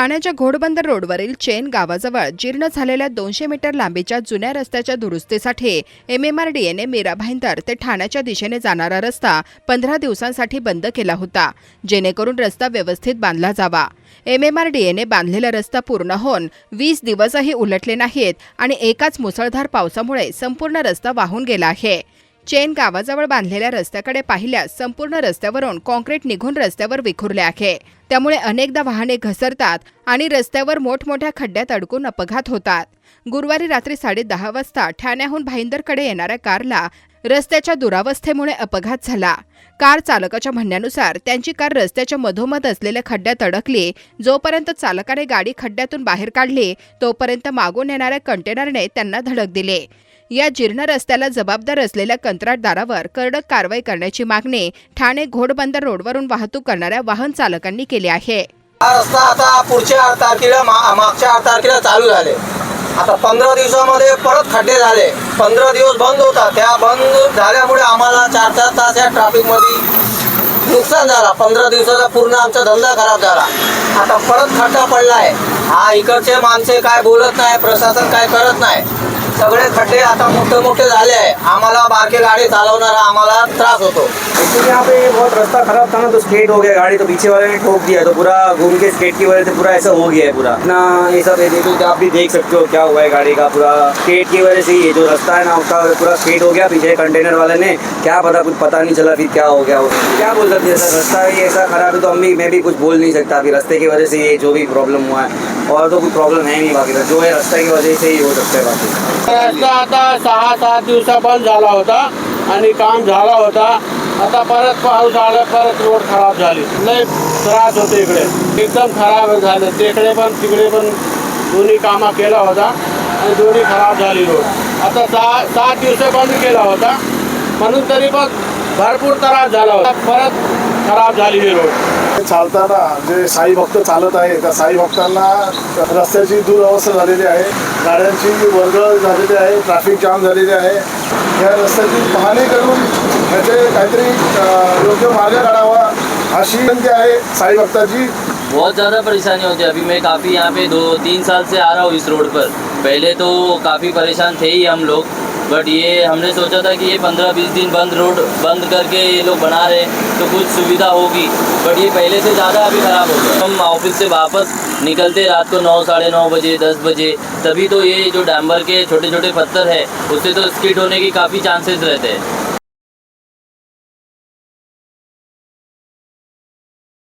ठाण्याच्या घोडबंदर रोडवरील चेन गावाजवळ जीर्ण झालेल्या दोनशे मीटर लांबीच्या जुन्या रस्त्याच्या दुरुस्तीसाठी एम एम आर एमएमआरडीएने मीरा भाईंदर ते ठाण्याच्या दिशेने जाणारा रस्ता पंधरा दिवसांसाठी बंद केला होता जेणेकरून रस्ता व्यवस्थित बांधला जावा. एम एम आर डी एने बांधलेला रस्ता पूर्ण होऊन वीस दिवसही उलटले नाहीत आणि एकाच मुसळधार पावसामुळे संपूर्ण रस्ता वाहून गेला आहे. चेन गावाजवळ बांधलेल्या रस्त्याकडे पाहिल्यास संपूर्ण रस्त्यावरून कॉन्क्रीट निघून रस्त्यावर विखुरले आहे. त्यामुळे अनेकदा वाहने घसरतात आणि रस्त्यावर मोठमोठ्या खड्ड्यात अडकून अपघात होतात. गुरुवारी रात्री साडेदहा वाजता ठाण्याहून भाईंदरकडे येणाऱ्या कारला रस्त्याच्या दुरावस्थेमुळे अपघात झाला. कार चालकाच्या म्हणण्यानुसार त्यांची कार रस्त्याच्या मधोमध असलेल्या खड्ड्यात अडकली. जोपर्यंत चालकाने गाडी खड्ड्यातून बाहेर काढली तोपर्यंत मागून येणाऱ्या कंटेनरने त्यांना धडक दिली. या जीर्ण रस्त्याला जबाबदार असलेल्या कंत्राटदारावर कडक कारवाई करण्याची मागणी ठाणे घोडबंदर रोडवरून वाहतूक करणाऱ्या वाहन चालकांनी केली आहे. हा रस्ता आता पुढच्या आठ तारखेला मा- मागच्या आठ तारखेला चालू झाले. आता पंधरा दिवसामध्ये परत खड्डे झाले. पंधरा दिवस बंद होता. त्या बंद झाल्यामुळे आम्हाला चार चार तास या ट्रॅफिकमध्ये नुकसान झाला. पंधरा दिवसाचा पूर्ण आमचा धंदा खराब झाला. आता परत खड्डा पडलाय. हा इकडचे माणसे काय बोलत नाही प्रशासन काय करत नाही. सगळे खड्डे आता मोठे मोठे झाले बारके गाडी चालवणारा आम्हाला त्रास होतो. यहाँ पे बहुत रास्ता खराब था ना तो स्केट हो गया, गाड़ी तो पीछे वाले ने ठोक दिया तो पूरा घूम के स्केट की वजह से पूरा ऐसा हो गया है पूरा। इतना ये सब कि आप भी देख सकते हो क्या हुआ है गाड़ी का, पूरा स्केट की वजह से ये जो रास्ता है ना, उसका पूरा स्केट हो गया, पीछे कंटेनर वाले ने क्या पता कुछ पता नहीं चला फिर क्या हो गया। क्या बोल सकते रास्ता ही ऐसा खराब है तो भी, मैं भी कुछ बोल नहीं सकता अभी रास्ते की वजह से ये जो भी प्रॉब्लम हुआ है, और तो कुछ प्रॉब्लम है नहीं बाकी जो है रास्ते की वजह से ही हो सकता है बाकी। रस्ता आता सहा सात दिवसा बंद झाला होता आणि काम झाला होता. आता परत पाऊस आला परत रोड खराब झाली. लय त्रास होतो इकडे. एकदम खराब झालं. तिकडे पण तिकडे पण दोन्ही कामा केला होता आणि दोन्ही खराब झाली रोड. आता सहा सात दिवस बंद केला होता. म्हणून तरी पण भरपूर त्रास झाला होता. परत खराब झाली ही रोड. चालताना जे साई भक्त चालत आहे त्या साई भक्तांना रस्त्याची दुरवस्था झालेली आहे. गाड्यांची वर्दळ झालेली आहे ट्रॅफिक जाम झालेली आहे. या रस्त्याची पाहणी करून याचे काहीतरी योग्य मार्ग काढावा अशी विनंती आहे साई भक्ताची. बहुत ज़्यादा परेशानी होती है। अभी मैं काफ़ी यहाँ पे दो तीन साल से आ रहा हूँ इस रोड पर। पहले तो काफ़ी परेशान थे ही हम लोग। बट ये हमने सोचा था कि ये पंद्रह बीस दिन बंद रोड बंद करके ये लोग बना रहे तो कुछ सुविधा होगी। बट ये पहले से ज़्यादा अभी ख़राब हो गया। हम ऑफ़िस से वापस निकलते रात को नौ, साढ़े नौ बजे, दस बजे, तभी तो ये जो डैम्बर के छोटे छोटे पत्थर है, उससे तो स्किट होने की काफ़ी चांसेस रहते हैं।